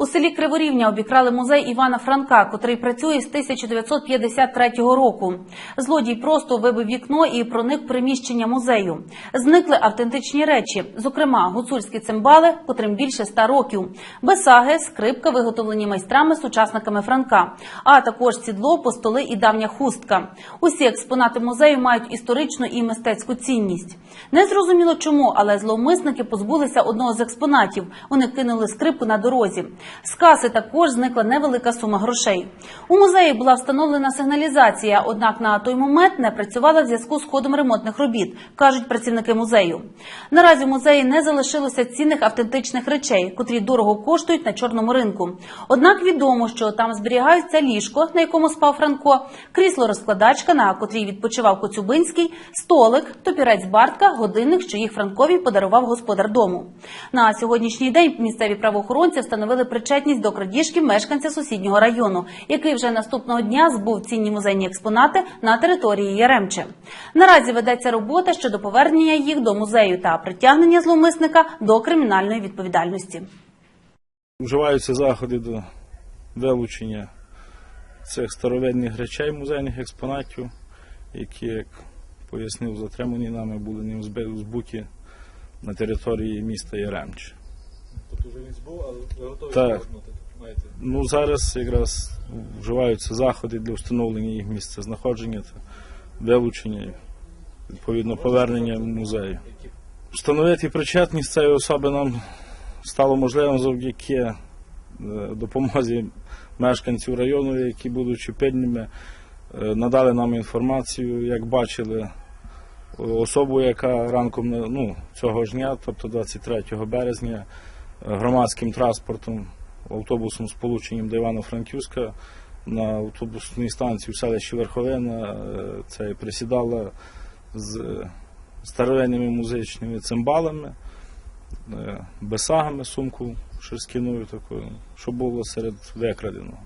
У селі Криворівня обікрали музей Івана Франка, котрий працює з 1953 року. Злодій просто вибив вікно і проник приміщення музею. Зникли автентичні речі, зокрема гуцульські цимбали, котрим більше ста років, бесаги, скрипка, виготовлені майстрами, сучасниками Франка, а також сідло, постоли і давня хустка. Усі експонати музею мають історичну і мистецьку цінність. Не зрозуміло чому, але зловмисники позбулися одного з експонатів. Вони кинули скрипку на дорозі. З каси також зникла невелика сума грошей. У музеї була встановлена сигналізація, однак на той момент не працювала в зв'язку з ходом ремонтних робіт, кажуть працівники музею. Наразі в музеї не залишилося цінних автентичних речей, котрі дорого коштують на чорному ринку. Однак відомо, що там зберігаються ліжко, на якому спав Франко, крісло розкладачка, на котрій відпочивав Коцюбинський, столик, топірець Бартка, годинник, що їх Франкові подарував господар дому. На сьогоднішній день місцеві правоохоронці встановили причетність до крадіжки мешканця сусіднього району, який вже наступного дня збув цінні музейні експонати на території Яремче. Наразі ведеться робота щодо повернення їх до музею та притягнення зловмисника до кримінальної відповідальності. Вживаються заходи до вилучення цих старовинних речей, музейних експонатів, які, як пояснив, затримані нами, були не збуті на території міста Яремч. Вже він збув, але ви готові Так. повернути? Маєте? Ну, зараз якраз вживаються заходи для встановлення їх місця знаходження та вилучення і відповідно повернення в музею. Встановити причетність цієї особи нам стало можливим завдяки е, допомозі мешканців району, які, будучи пильними, е, надали нам інформацію, як бачили е, особу, яка ранком ну, цього ж дня, тобто 23 березня, громадським транспортом, автобусом сполученням до Івано-Франківська на автобусній станції в селищі Верховина е, це присідала з е, старовинними музичними цимбалами, е, бесагами, сумку шерстяною такою, що було серед викраденого.